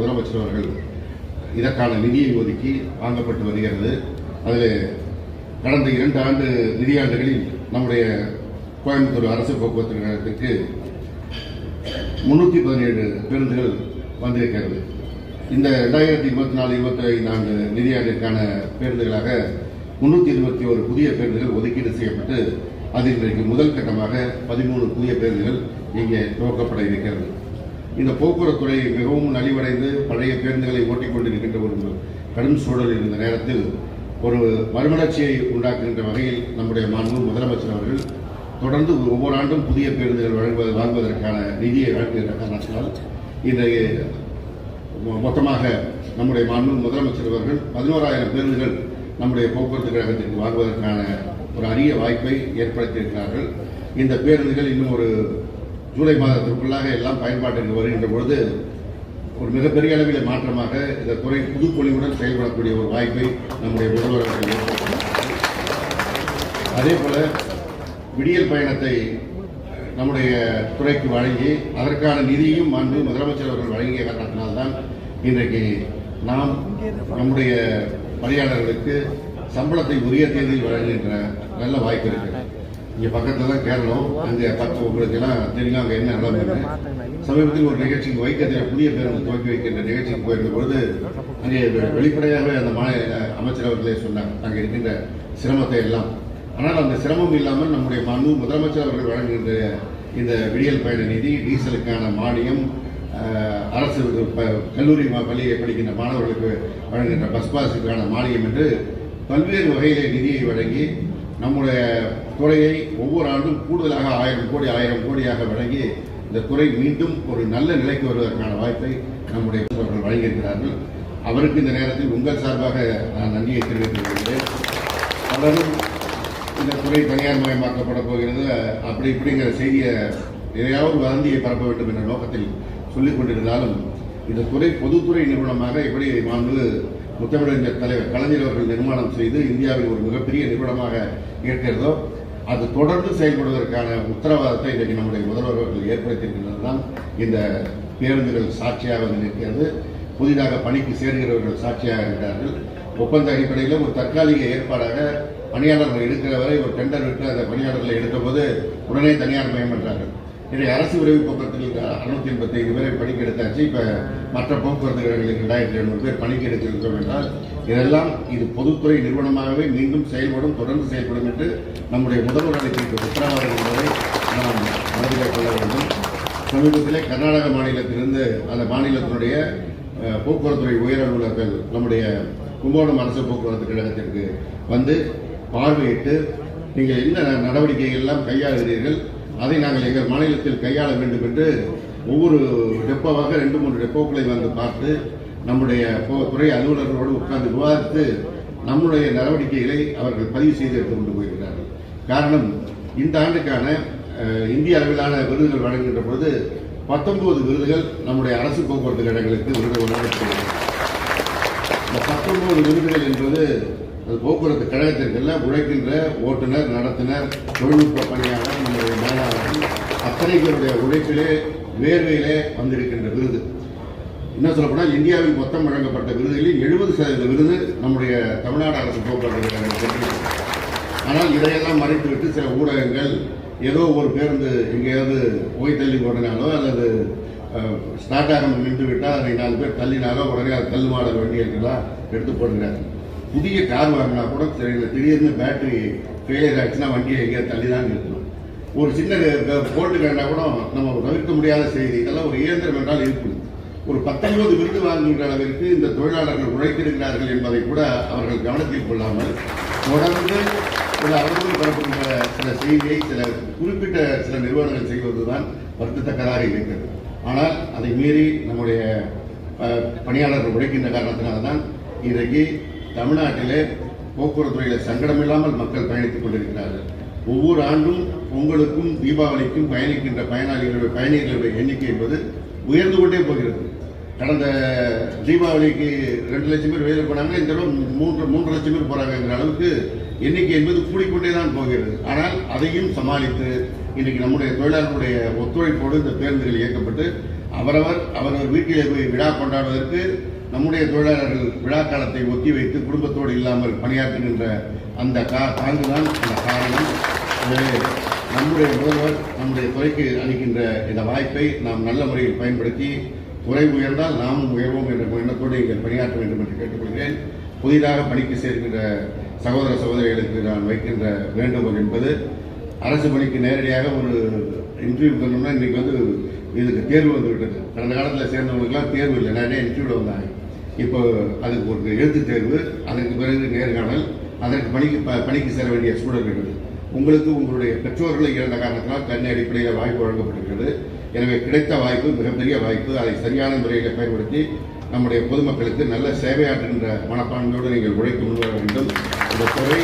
முதலமைச்சர் அவர்கள் இதற்கான நிதியை ஒதுக்கி வாங்கப்பட்டு வருகிறது. அதில் கடந்த இரண்டு ஆண்டு நிதியாண்டுகளில் நம்முடைய கோயம்புத்தூர் அரசு போக்குவரத்து கழகத்திற்கு முன்னூற்றி பதினேழு பேருந்துகள் வந்திருக்கிறது. இந்த ரெண்டாயிரத்தி இருபத்தி நாலு இருபத்தி ஐந்து ஆண்டு நிதியாண்டிற்கான பேருந்துகளாக முன்னூற்றி இருபத்தி ஒரு புதிய பேருந்துகள் ஒதுக்கீடு செய்யப்பட்டு அதில் இன்றைக்கு முதல் கட்டமாக பதிமூணு புதிய பேருந்துகள் இங்கே துவக்கப்பட இருக்கிறது. இந்த போக்குவரத்துறை மிகவும் நலிவடைந்து பழைய பேருந்துகளை ஓட்டிக்கொண்டிருக்கின்ற ஒரு கடும் சூழல் இருந்த நேரத்தில் ஒரு மறுமலர்ச்சியை உண்டாக்குகின்ற வகையில் நம்முடைய மாண்பு முதலமைச்சர் அவர்கள் தொடர்ந்து ஒவ்வொரு ஆண்டும் புதிய பேருந்துகள் வழங்குவது வாங்குவதற்கான நிதியை வழங்குகின்ற காரணத்தினால் இன்றைய மொத்தமாக நம்முடைய மாண்பு முதலமைச்சர் அவர்கள் பதினோராயிரம் பேருந்துகள் நம்முடைய போக்குவரத்து கழகத்திற்கு வாங்குவதற்கான ஒரு அரிய வாய்ப்பை ஏற்படுத்தியிருக்கிறார்கள். இந்த பேருந்துகள் இன்னும் ஒரு ஜூலை மாதத்திற்குள்ளாக எல்லாம் பயன்பாட்டிற்கு வருகின்ற பொழுது ஒரு மிகப்பெரிய அளவில் மாற்றமாக இந்த துறை புதுப்பொழிவுடன் செயல்படக்கூடிய ஒரு வாய்ப்பை நம்முடைய முதல்வர் அவர்கள் அதே போல விடியல் பயணத்தை நம்முடைய துறைக்கு வழங்கி அதற்கான நிதியும் அன்பு முதலமைச்சர் அவர்கள் வழங்கிய காரணத்தினால்தான் இன்றைக்கு நாம் நம்முடைய பணியாளர்களுக்கு சம்பளத்தை உரிய தேதியில் வழங்குகின்ற நல்ல வாய்ப்பு இருக்கிறது. இங்க பக்கத்துல தான் கேரளம் அங்க பக்கம் உங்களுக்கு எல்லாம் அங்க என்ன நிலைமை சமீபத்தில் ஒரு நிகழ்ச்சிக்கு வைக்கத்தில் புதிய பேருந்து துவக்கி வைக்கின்ற நிகழ்ச்சிக்கு போயிருந்த பொழுது அங்கே வெளிப்படையாகவே அந்த மாநில அமைச்சர் அவர்களே சொன்னார் அங்கே இருக்கின்ற சிரமத்தை எல்லாம். ஆனால் அந்த சிரமம் இல்லாமல் நம்முடைய மனு முதலமைச்சர் அவர்கள் வழங்குகின்ற இந்த விடியல் பயண நிதி டீசலுக்கான மானியம் அரசு கல்லூரி மா- பள்ளியை படிக்கின்ற மாணவர்களுக்கு வழங்குகின்ற பஸ் பாஸுக்கான மானியம் என்று பல்வேறு வகையிலே நிதியை வழங்கி நம்முடைய துறையை ஒவ்வொரு ஆண்டும் கூடுதலாக ஆயிரம் கோடி ஆயிரம் கோடியாக வழங்கி இந்த துறை மீண்டும் ஒரு நல்ல நிலைக்கு வருவதற்கான வாய்ப்பை நம்முடைய அவர்கள் வழங்கியிருக்கிறார்கள். அவருக்கு இந்த நேரத்தில் உங்கள் சார்பாக நான் நன்றியை தெரிவித்துக் கொள்கிறேன். பலரும் இந்த துறை தனியார் மயமாக்கப்பட போகிறது. அப்படி இப்படிங்கிற செய்தியை எதையாவது வதந்தியை பரப்ப வேண்டும் என்ற நோக்கத்தில் சொல்லிக் கொண்டிருந்தாலும் இந்த துறை பொதுத்துறை நிறுவனமாக எப்படி மாண்பு முத்தமிழறிஞர் தலைவர் கலைஞர் அவர்கள் நிர்மாணம் செய்து இந்தியாவில் ஒரு மிகப்பெரிய நிறுவனமாக இருக்கிறதோ அது தொடர்ந்து செயல்படுவதற்கான உத்தரவாதத்தை இன்றைக்கு நம்முடைய முதல்வர் அவர்கள் ஏற்படுத்தியிருக்கின்றது தான் இந்த பேருந்துகள் சாட்சியாக வந்து நிற்கிறது. புதிதாக பணிக்கு சேர்கிறவர்கள் சாட்சியாக இருக்கிறார்கள். ஒப்பந்த அடிப்படையில் ஒரு தற்காலிக ஏற்பாடாக பணியாளர்கள் எடுக்கிற வரை ஒரு டெண்டர் விட்டு அந்த பணியாளர்களை எடுக்கும்போது உடனே தனியார் மயம் பண்றார்கள் இன்றைய அரசு விரைவு போக்குவரத்தில் அறுநூத்தி எண்பத்தி ஐந்து பேரை பணிக்கு எடுத்தாச்சு இப்ப மற்ற போக்குவரத்து கழகங்களுக்கு ரெண்டாயிரத்தி எழுநூறு பேர் பணிக்கு எடுத்திருக்கிறோம் என்றால் இதெல்லாம் இது பொதுத்துறை நிறுவனமாகவே மீண்டும் செயல்படும் தொடர்ந்து செயல்படும் என்று நம்முடைய முதல்வர் அளித்திருக்கிற உத்தரவாதம் என்பதை நாம் மனதில் கொள்ள வேண்டும். சமீபத்திலே கர்நாடக மாநிலத்திலிருந்து அந்த மாநிலத்தினுடைய போக்குவரத்துறை உயர் அலுவலர்கள் நம்முடைய கும்பகோணம் அரசு போக்குவரத்து கழகத்திற்கு வந்து பார்வையிட்டு நீங்கள் என்ன நடவடிக்கைகள் எல்லாம் கையாளுகிறீர்கள்? அதை நாங்கள் எங்கள் மாநிலத்தில் கையாள வேண்டும் என்று ஒவ்வொரு டெப்போவாக ரெண்டு மூன்று டெப்போக்களை வந்து பார்த்து நம்முடைய துறை அலுவலர்களோடு உட்கார்ந்து விவாதித்து நம்முடைய நடவடிக்கைகளை அவர்கள் பதிவு செய்து எடுத்துக் கொண்டு போயிருக்கிறார்கள். காரணம் இந்த ஆண்டுக்கான இந்திய அளவிலான விருதுகள் வழங்குகின்ற பொழுது பத்தொன்பது விருதுகள் நம்முடைய அரசு போக்குவரத்து கழகங்களுக்கு விருது வழங்கப்படுகிறது இந்த பத்தொன்பது விருதுகள் என்பது அது போக்குவரத்து கழகத்திற்கல்ல உழைக்கின்ற ஓட்டுநர் நடத்துனர் தொழில்நுட்ப பணியாளர் நம்முடைய மேலாளர்கள் அத்தனை பேருடைய உழைப்பிலே வேர்வையிலே வந்திருக்கின்ற விருது. என்ன சொல்லப்போனால் இந்தியாவில் மொத்தம் வழங்கப்பட்ட விருதுகளில் எழுபது சதவீத விருது நம்முடைய தமிழ்நாடு அரசு போக்குவரத்து கழகம் ஆனால் இதையெல்லாம் மறைத்துவிட்டு சில ஊடகங்கள் ஏதோ ஒரு பேருந்து எங்கேயாவது போய் தள்ளி போடனாலோ அல்லது ஸ்டார்ட் ஆகாமல் நின்று விட்டால் அதை நாலு பேர் தள்ளினாலோ உடனே அது தள்ளுமாட மாடல் எடுத்து போடுகிறார்கள். புதிய கார் வாங்கினா கூட சரி திடீர்னு பேட்டரி ஃபெயிலியர் ஆச்சுன்னா வண்டியை எங்கேயாவது தள்ளி தான் நிறுத்தணும். ஒரு சின்ன போல்ட்டு கண்டா கூட நம்ம தவிர்க்க முடியாத செய்தி. இதெல்லாம் ஒரு இயந்திரம் என்றால் இருக்குது ஒரு பத்தொன்பது விருது வாங்குகின்ற அளவிற்கு இந்த தொழிலாளர்கள் உழைத்திருக்கிறார்கள் என்பதை கூட அவர்கள் கவனத்தில் கொள்ளாமல் தொடர்ந்து சில அவர்கள் பரப்புகின்ற சில செய்தியை சில குறிப்பிட்ட சில நிறுவனங்கள் செய்வதுதான் வருத்தத்தக்கதாக இருக்கிறது. ஆனால் அதை மீறி நம்முடைய பணியாளர்கள் உழைக்கின்ற காரணத்தினால்தான் இன்றைக்கு தமிழ்நாட்டிலே போக்குவரத்துறையில் சங்கடமில்லாமல் மக்கள் பயணித்துக் கொண்டிருக்கிறார்கள். ஒவ்வொரு ஆண்டும் பொங்கலுக்கும் தீபாவளிக்கும் பயணிக்கின்ற பயனாளிகளுடைய பயணிகளுடைய எண்ணிக்கை என்பது உயர்ந்து கொண்டே போகிறது. கடந்த தீபாவளிக்கு ரெண்டு லட்சம் பேர் வெளியில் போனாங்க இந்த தடவை மூன்று மூன்று லட்சம் பேர் போறாங்கிற அளவுக்கு எண்ணிக்கை என்பது கூடிக்கொண்டே தான் போகிறது. ஆனால் அதையும் சமாளித்து இன்னைக்கு நம்முடைய தொழிலாளர்களுடைய ஒத்துழைப்போடு இந்த பேருந்துகள் இயக்கப்பட்டு அவரவர் அவரவர் வீட்டிலே போய் விழா கொண்டாடுவதற்கு நம்முடைய தொழிலாளர்கள் விழா காலத்தை ஒத்தி வைத்து குடும்பத்தோடு இல்லாமல் பணியாற்றுகின்ற அந்த கா தாங்குதான் அந்த காரணம். எனவே நம்முடைய முதல்வர் நம்முடைய துறைக்கு அளிக்கின்ற இந்த வாய்ப்பை நாம் நல்ல முறையில் பயன்படுத்தி துறை உயர்ந்தால் நாமும் உயர்வோம் என்ற எண்ணத்தோடு நீங்கள் பணியாற்ற வேண்டும் என்று கேட்டுக்கொள்கிறேன். புதிதாக பணிக்கு சேர்க்கின்ற சகோதர சகோதரிகளுக்கு நான் வைக்கின்ற வேண்டுகோள் என்பது அரசு பணிக்கு நேரடியாக ஒரு இன்டர்வியூ பண்ணணும்னா இன்னைக்கு வந்து இதுக்கு தேர்வு வந்து விட்டது. கடந்த காலத்தில் சேர்ந்தவங்களுக்குலாம் தேர்வு இல்லை. நிறைய இன்ஸ்டியூட் வந்தாங்க. இப்போ அதுக்கு ஒரு எழுத்து தேர்வு அதற்கு பிறகு நேர்காணல் அதற்கு பணிக்கு ப- பணிக்கு சேர வேண்டிய சூழல் இருக்குது உங்களுக்கு உங்களுடைய பெற்றோர்களை இழந்த காரணத்தினால் கண் அடிப்படையில் வாய்ப்பு வழங்கப்பட்டிருக்கிறது. எனவே கிடைத்த வாய்ப்பு மிகப்பெரிய வாய்ப்பு அதை சரியான முறையில் பயன்படுத்தி நம்முடைய பொதுமக்களுக்கு நல்ல சேவையாற்றுகின்ற மனப்பான்மையோடு நீங்கள் உழைக்க முன்வர வேண்டும். இந்த துறை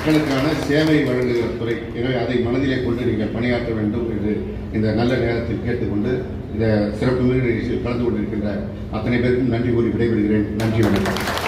மக்களுக்கான சேவை வழங்குகிற துறை. எனவே அதை மனதிலே கொண்டு நீங்கள் பணியாற்ற வேண்டும் என்று இந்த நல்ல நேரத்தில் கேட்டுக்கொண்டு இந்த சிறப்பு மிகு நிகழ்ச்சியில் கலந்து கொண்டிருக்கின்ற அத்தனை பேருக்கும் நன்றி கூறி விடைபெறுகிறேன். நன்றி வணக்கம்.